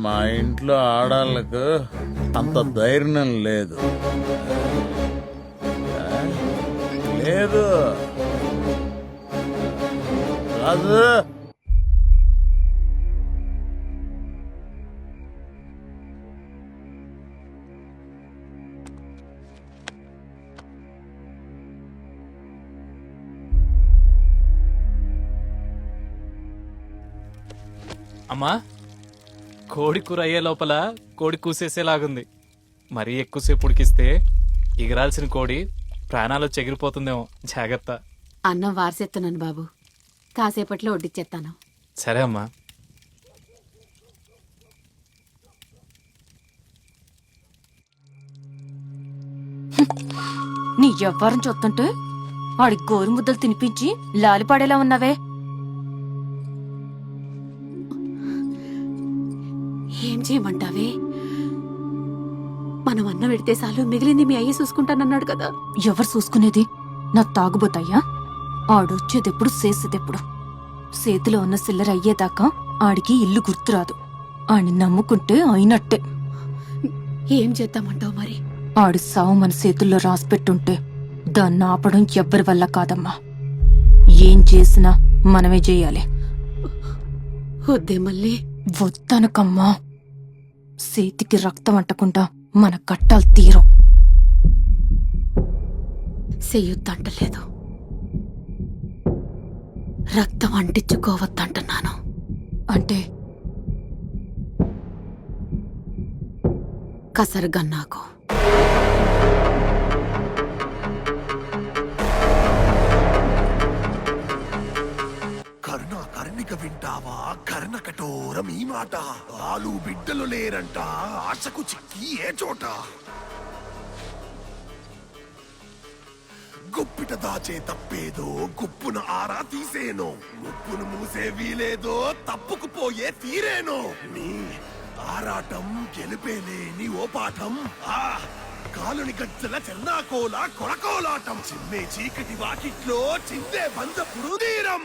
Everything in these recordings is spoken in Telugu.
మా ఇంట్లో ఆడాళ్ళకు అంత ధైర్యం లేదు. లేదు. కాదు అమ్మా. కోడి కూర అయ్యే లోపల కోడి కూసేసేలాగుంది. మరీ ఎక్కువసేపు ఉడికిస్తే ఎగరాల్సిన కోడి ప్రాణాలు చెగిరిపోతుందేమో. జాగ్రత్త. అన్నం వారసెత్తున్నాను బాబు. కాసేపట్లో వడ్డిచ్చేస్తాను సరే అమ్మా. నీ వ్యాపారం చూస్తుంటే వాడి గోరు ముద్దలు తినిపించి లాలిపాడేలా ఉన్నావే. చేయమంటావే? మనం అన్నం పెడితే చాలు మిగిలింది మీ అయ్యి చూసుకుంటానన్నాడు కదా. ఎవరు చూసుకునేది? నా తాగుబోతయ్యా? ఆడొచ్చేదెప్పుడు చేసేదెప్పుడు చేతిలో ఉన్న సిల్లర అయ్యేదాకా ఆడికి ఇల్లు గుర్తురాదు. ఆడిని నమ్ముకుంటే అయినట్టే. ఏం చేద్దామంటావు మరి? ఆడి సావు మన చేతుల్లో రాసిపెట్టుంటే దాన్ని ఆపడం ఎవ్వరి వల్ల కాదమ్మా. ఏం చేసినా మనమే చేయాలి. వద్దే మళ్ళీ. వద్దనకమ్మా. సేతికి రక్తం అంటకుండా మన కట్టాలు తీరం. చెయ్యొద్దంటలేదు రక్తం అంటించుకోవద్దంటున్నాను. అంటే? కసరగన్నాకు. కర్ణిక వింటావా? కర్ణ కఠోరం ఈ మాట. ఆలు బిడ్డలు లేరంట. ఆశకు చిక్కి ఏ చోట? గుప్పిట దాచే తప్పేదో గుప్పున ఆరా తీసేనో. ముప్పును మూసే వీలేదో తప్పుకు పోయే తీరేనో. నీ ఆరాటం గెలిపేలేని ఓ పాఠం. ఆ కాలుని గజ్జల చెన్నాకోల కొరకోలాటం చిమ్మే చీకటి వాకిట్లో చిందే బంధపుడు తీరం.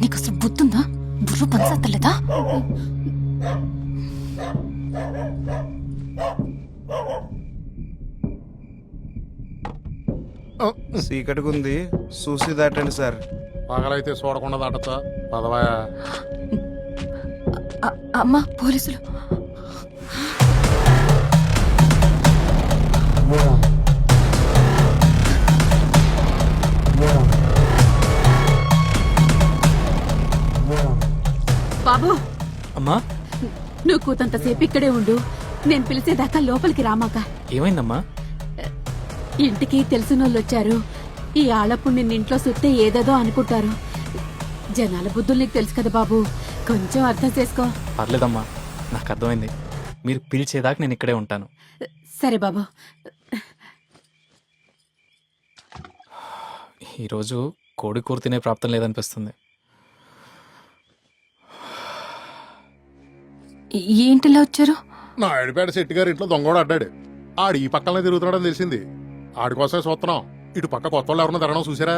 నీకు అసలు బుద్ధుందా? బుర్ర పనిచేస్తలేదా? చీకటిగుంది. చూసి దాటండి సార్. పగలైతే చూడకుండా దాటచ్చా? పదవాయా అ- అమ్మా పోలీసులు. బాబు. అమ్మా. నువ్వు కూతంతసేపు ఇక్కడే ఉండు. నేను పిలిచేదాకా లోపలికి రామాక. ఏమైందమ్మా? ఇంటికి తెలిసినోళ్ళు వచ్చారు. ఈ ఆళ్ళప్పుడు నిన్న ఇంట్లో సుత్తే ఏదేదో అనుకుంటారు. జనాల బుద్ధులు నీకు తెలుసు కదా బాబు. కొంచెం అర్థం చేసుకో. పర్లేదమ్మా. నాకు అర్థమైంది. మీరు పిలిచేదాకా నేను ఇక్కడే ఉంటాను. సరే బాబు. ఈరోజు కోడి కూర తినే ప్రాప్తం లేదనిపిస్తుంది. ఏంటిలా వచ్చారు? నా ఆడిపేట శెట్టి గారి ఇంట్లో దొంగోడు అడ్డాడు. ఆడు ఈ పక్కనే తిరుగుతున్నాడని తెలిసింది. ఆడి కోసమే చూస్తున్నాం. ఇటు పక్క కొత్త వాళ్ళు ఎవరన్నా తిరగడం చూసారా?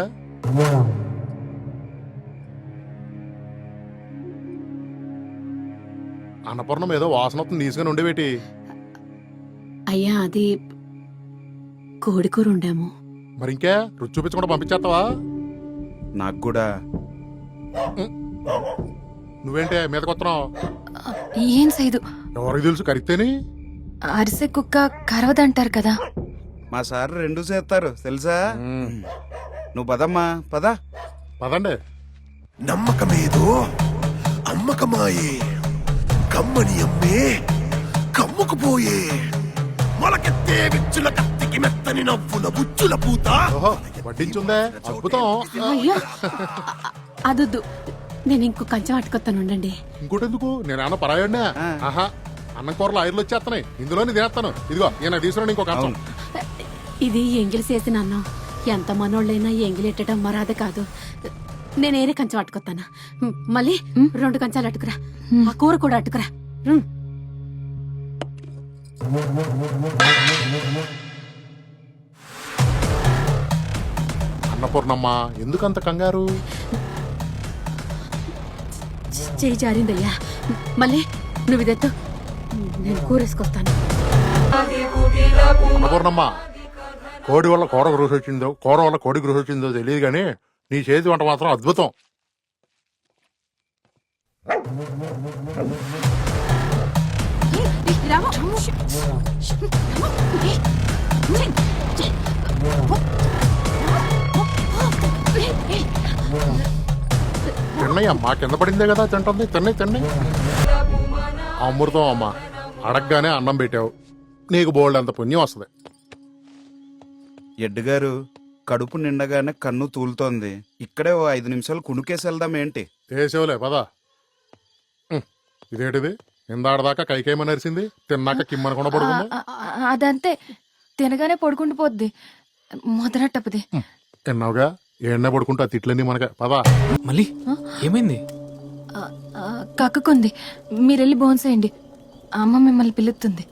అన్నపూర్ణం ఏదో వాసన వస్తుంది తీసుకుని ఉండేవేటి? అయ్యా అది కోడికూర ఉండాము మరి ఇంకే రుచి చూపించకుండా పంపించేస్తావా? నాకు కూడా. నువ్వేంటే మీద కొత్తనావు ఏం సైదు. ఎవరికి తెలుసు కరిగితేని అరిసె కుక్క కరవదంటారు కదా. మా సార్ రెండు చేస్తారు తెలుసా? నువ్వు పదమ్మా పద. పదండి. నమ్మకమేదో అమ్మకమాయే కమ్మని అమ్మే కమ్ముకుపోయే. మొలకెత్తే విచ్చుల కత్తికి మెత్తని నవ్వుల బుచ్చుల పూత. ఓహో వడ్డించుందే? అద్భుతం. అయ్యో అదొద్దు. నేను ఇంకో కంచెం అట్టుకొస్తాను ఉండండి. ఇంకోటెందుకు? నేను ఏమన్నా పరాయడినా ఆహా అన్నం కూరలు ఆయిర్లు వచ్చేస్తున్నాయి ఇందులోని తినేస్తాను ఇదిగో నేను తీసుకురాను ఇంకో కంచం. ఇది ఎంగిలి చేసిన అన్నం ఎంత మనోళ్ళైనా ఎంగిలెట్టడం మరాద కాదు. నేనేరే కంచెం అట్టుకొస్తాను మళ్ళీ రెండు కంచాలు అట్టుకురా ఆ కూర కూడా అట్టుకురా. అన్నపూర్ణమ్మ ఎందుకంత కంగారు? చేయి జారిందయ్యా మళ్ళీ నువ్వు ఇదెత్తు. నేను కూరేసుకొస్తాను. కోడి వల్ల కూర గృహి వచ్చిందో కూర వల్ల కోడి గృహి వచ్చిందో తెలియదు కానీ నీ చేతి వంట మాత్రం అద్భుతం. తిన్నయ్య అమ్మా కింద పడిందే కదా తింటుంది? తిన్నై తిన్నై. అమృతం అమ్మా అడగగానే అన్నం పెట్టావు. నీకు బోల్డ్ అంత పుణ్యం వస్తుంది. ఎడ్డు గారు కడుపు నిండగానే కన్ను తూలుతోంది. ఇక్కడే ఓ ఐదు నిమిషాలు కుణుకేసి వెళ్దాం ఏంటి? వేసేవులే పదా. ఇదేంటిది? ఇందాడదాకా కైకేమని నరిసింది తిన్నాక కిమ్మనకుండా పడుకుంది? ఆ, ఆ, అదంతే. తినగానే పడుకుంటూ పోద్ది మొదలట్టపది తిన్నావుగా? ఏడనే పడుకుంటా తిట్లన్నీ మనకే. పదా. మళ్ళీ? ఏమైంది? కక్కకుంది మీరెళ్ళి బోన్సేయండి అమ్మ మిమ్మల్ని పిలుస్తుంది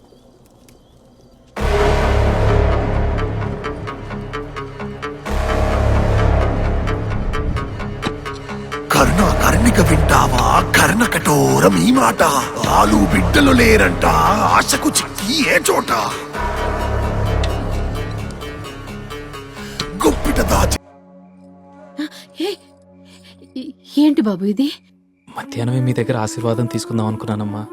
కర్ణ కర్ణిక వింటావా? కర్ణ కఠోరం ఈ మాట. ఆలు బిడ్డలు లేరంట. ఆశకు చిక్కి ఏ చోట? గుప్పిట దాచి ఏంటి బాబు ఇది? మధ్యాహ్నమే మీ దగ్గర ఆశీర్వాదం తీసుకుందాం అనుకున్నానమ్మా.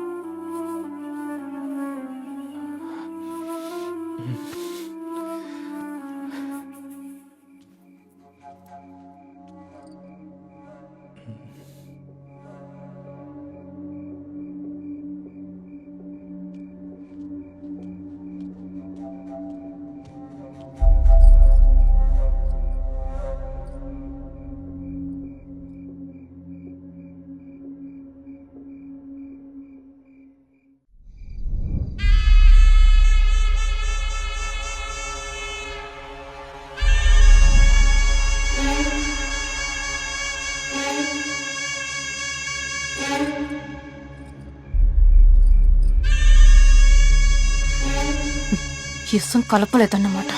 ఇసం కలపలేదన్నమాట.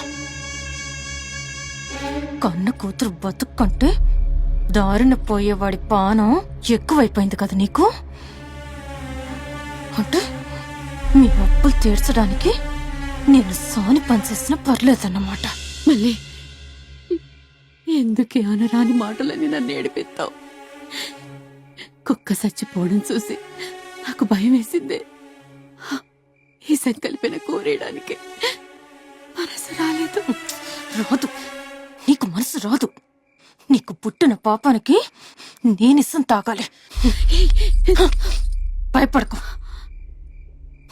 కన్న కూతురు బతుక్కంటే దారిన పోయేవాడి పానం ఎక్కువైపోయింది కదా నీకు? అంటే మీ అప్పులు తీర్చడానికి నేను సాని పనిచేసినా పర్లేదన్నమాట. మళ్ళీ ఎందుకే అనరాని మాటలని నన్ను ఏడిపిస్తావు? కుక్క చచ్చిపోవడం చూసి నాకు భయం వేసిందే. ఈ సంకల్పిన కోరేయడానికి. రాదు. నీకు మనసు రాదు. నీకు పుట్టిన పాపానికి నేనిసం తాగాలి. భయపడకు.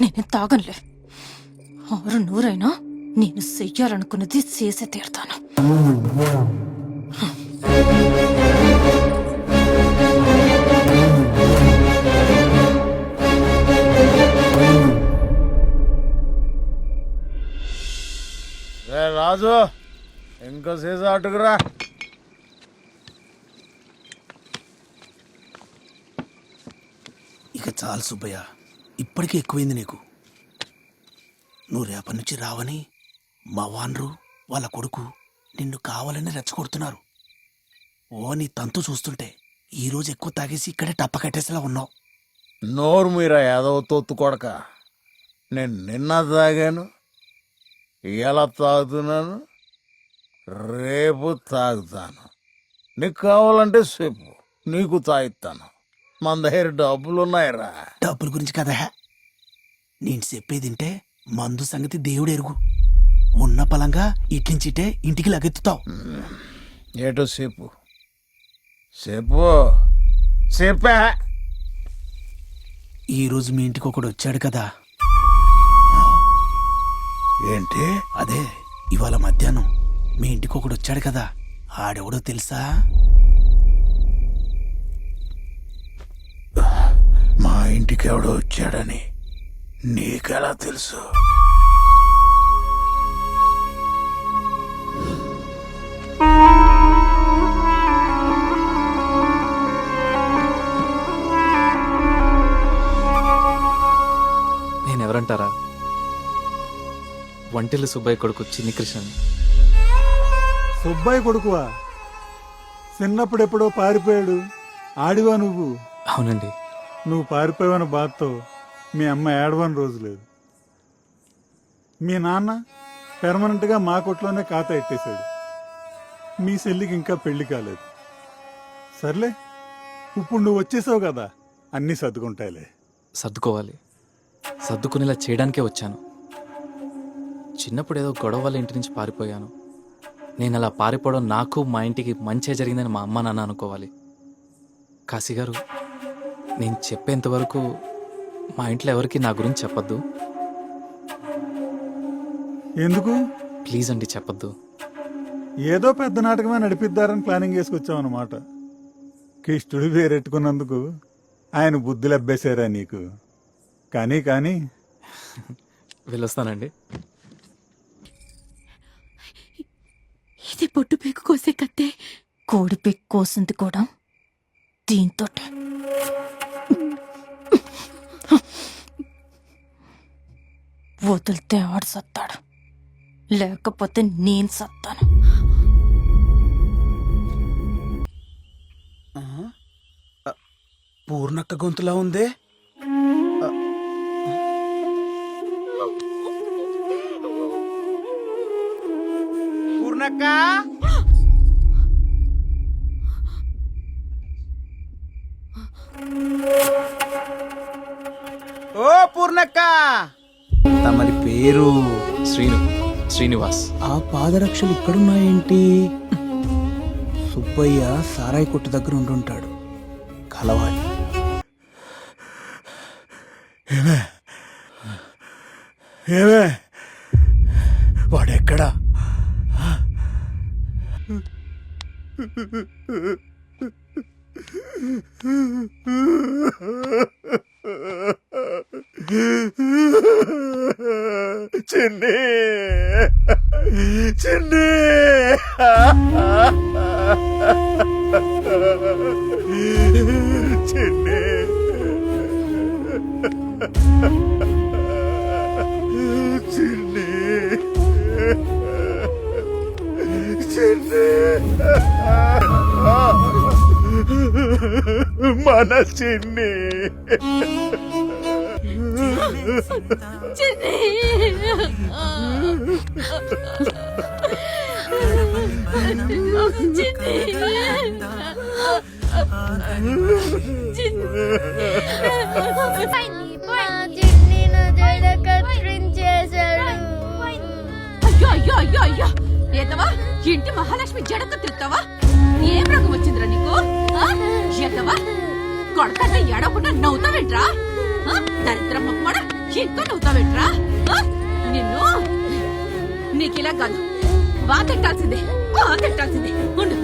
నేనేం తాగనులే. ఆరు నూరైనా నేను చెయ్యాలనుకున్నది చేసే తీరుతాను. రాజు. ఇంకో సీసా అటుకురా ఇక చాలు సుబ్బయ్య ఇప్పటికే ఎక్కువైంది నీకు. నువ్వు రేపటి నుంచి రావని మా వాన్రు వాళ్ళ కొడుకు నిన్ను కావాలని రెచ్చగొడుతున్నారు. ఓ నీ తంతు చూస్తుంటే ఈ రోజు ఎక్కువ తాగేసి ఇక్కడే టప్ప కట్టేసేలా ఉన్నావు. నోరు మీరా ఏదో తొత్తు కొడక. నేను నిన్న తాగాను ఎలా తాగుతున్నాను రేపు తాగుతాను. నీకు కావాలంటే చెప్పు నీకు తాగిస్తాను. మన దగ్గర డబ్బులు ఉన్నాయిరా డబ్బుల గురించి కదా? నేను చెప్పేదింటే మందు సంగతి దేవుడు ఎరుగు. ఉన్న పలంగా ఇట్లించిటే ఇంటికి లగెత్తుతావు. ఏటో చెప్పు చెప్పు చెప్పా. ఈ రోజు మీ ఇంటికి ఒకడు వచ్చాడు కదా. ఏంటి? అదే ఇవాళ మధ్యాహ్నం. మీ ఇంటికి ఒకడు వచ్చాడు కదా ఆడెవడో తెలుసా? మా ఇంటికి ఎవడో వచ్చాడని నీకెలా తెలుసు? నేను ఎవరంటారా వంటిల్లు సుబ్బయ్య కొడుకు చిన్ని కృష్ణని సుబ్బాయి కొడుకువా? చిన్నప్పుడెప్పుడో పారిపోయాడు. ఆడివా నువ్వు? అవునండి. నువ్వు పారిపోయావన్న బాధతో మీ అమ్మ ఏడవని రోజు లేదు. మీ నాన్న పెర్మనెంట్గా మా కొట్లోనే ఖాతా ఎట్టేశాడు. మీ చెల్లికి ఇంకా పెళ్ళి కాలేదు. సర్లే ఇప్పుడు నువ్వు వచ్చేసావు కదా అన్నీ సర్దుకుంటాయిలే. సర్దుకోవాలి. సర్దుకునేలా చేయడానికే వచ్చాను. చిన్నప్పుడు ఏదో గొడవ వల్ల ఇంటి నుంచి పారిపోయాను. నేను అలా పారిపోవడం నాకు మా ఇంటికి మంచే జరిగిందని మా అమ్మ నాన్న అనుకోవాలి. కాశీ గారు నేను చెప్పేంత వరకు మా ఇంట్లో ఎవరికి నా గురించి చెప్పొద్దు. ఎందుకు? ప్లీజ్ అండి చెప్పొద్దు. ఏదో పెద్ద నాటకమే నడిపిద్దారని ప్లానింగ్ చేసుకొచ్చావు అనమాట కిష్టుడు పేరెట్టుకున్నందుకు ఆయన బుద్ధులు అబ్బేశారా నీకు? కానీ కానీ. వెళ్ళొస్తానండి. ఇది పొట్టు పేకు కోసే కత్తే. కోడి పిక్ కోసింది కూడా దీంతో వదిలితే ఆడు సత్తాడు. లేకపోతే నేను సత్తాను. పూర్ణక్క గొంతులా ఉందే? పూర్ణక్క ఓ పూర్ణక్క. తమరి పేరు శ్రీను శ్రీనివాస్. ఆ పాదరక్షలు ఇక్కడున్నాయేంటి? సుబ్బయ్య సారాయి కొట్టు దగ్గర ఉండుంటాడు. కలవాలి. ఏమే? ఏమే? మన చిన్ని. చిన్నిను జడ కత్తిరించేశాడు అయ్యో అయ్యో అయ్యో అయ్యో. ఏతవా ఇంటి మహాలక్ష్మి జడక తిరుగుతావా? ఏం రోగం వచ్చిందిరా నీకు? ఏతవా కొడకంటే ఎడకుండా నవ్వుతావేంట్రా? ఆ? దరిద్రం మొక్కమడ ఇంకా నవ్వుతావేంట్రా? ఆ? నిన్ను? నీకిలా కాదు. వా తిట్టాల్సిందే. వా తిట్టాల్సిందే. ఉండు.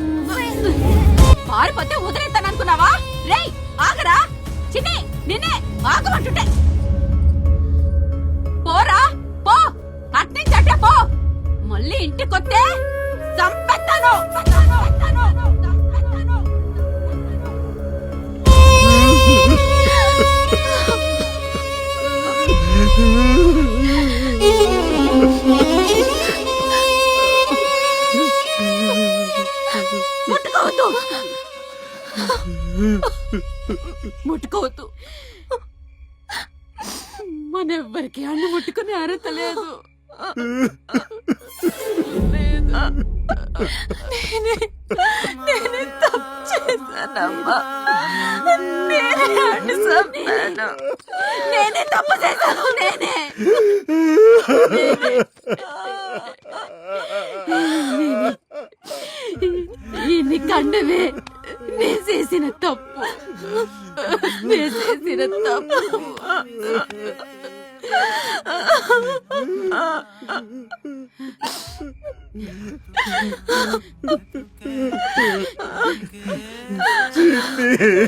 పారిపోతే వదిలేస్తాననుకున్నావా రేయ్ ఆగరా. చిన్నే నిన్నే ఆగమంటుంటే అని అరతలేదు. నేనే- నేనే తప్పు చేశానమ్మా. నేనే అడ్డు చంపాను. నేనే తప్పు చేశాను నేనే. కండవే నేను చేసిన తప్పు. నేను చేసిన తప్పు. అంతా మాయరా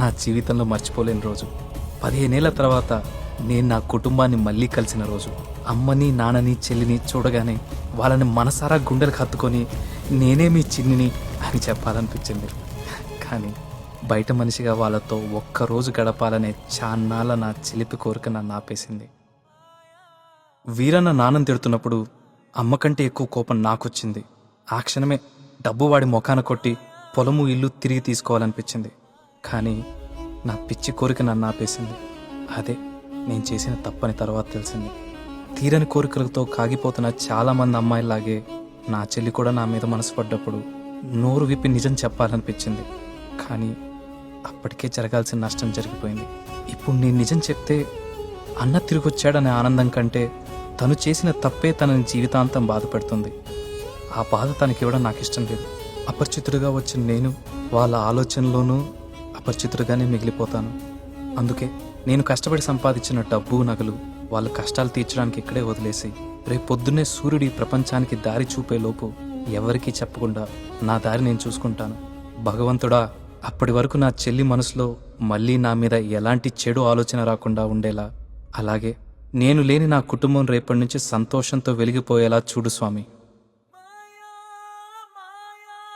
నా జీవితంలో మర్చిపోలేని రోజు. పదిహేనేళ్ళ తర్వాత నేను నా కుటుంబాన్ని మళ్ళీ కలిసిన రోజు. అమ్మని నాన్నని చెల్లిని చూడగానే వాళ్ళని మనసారా గుండెలకు కత్తుకొని నేనే మీ చిన్నిని అని చెప్పాలనిపించింది. కానీ బయట మనిషిగా వాళ్ళతో ఒక్కరోజు గడపాలనే చాన్నాళ్ళ నా చిలిపి కోరిక నన్ను ఆపేసింది. వీరన్న నాన్నం తిడుతున్నప్పుడు అమ్మ కంటే ఎక్కువ కోపం నాకొచ్చింది. ఆ క్షణమే డబ్బు వాడి మొఖాన కొట్టి పొలము ఇల్లు తిరిగి తీసుకోవాలనిపించింది. కానీ నా పిచ్చి కోరిక నన్ను ఆపేసింది. అదే నేను చేసిన తప్పని తర్వాత తెలిసింది. తీరని కోరికలతో కాగిపోతున్న చాలామంది అమ్మాయిలాగే నా చెల్లి కూడా నా మీద మనసు పడ్డప్పుడు నోరు విప్పి నిజం చెప్పాలనిపించింది. కానీ అప్పటికే జరగాల్సిన నష్టం జరిగిపోయింది. ఇప్పుడు నేను నిజం చెప్తే అన్న తిరిగి వచ్చాడనే ఆనందం కంటే తను చేసిన తప్పే తనని జీవితాంతం బాధపెడుతుంది. ఆ బాధ తనకివ్వడం నాకు ఇష్టం లేదు. అపరిచితుడిగా వచ్చిన నేను వాళ్ళ ఆలోచనలోనూ అపరిచితుడిగానే మిగిలిపోతాను. అందుకే నేను కష్టపడి సంపాదించిన డబ్బు నగలు వాళ్ళ కష్టాలు తీర్చడానికి ఇక్కడే వదిలేసి రేపు పొద్దున్నే సూర్యుడి ప్రపంచానికి దారి చూపే లోపు ఎవరికీ చెప్పకుండా నా దారి నేను చూసుకుంటాను. భగవంతుడా అప్పటి వరకు నా చెల్లి మనసులో మళ్ళీ నా మీద ఎలాంటి చెడు ఆలోచన రాకుండా ఉండేలా. అలాగే నేను లేని నా కుటుంబం రేపటి నుంచి సంతోషంతో వెలిగిపోయేలా చూడు స్వామి.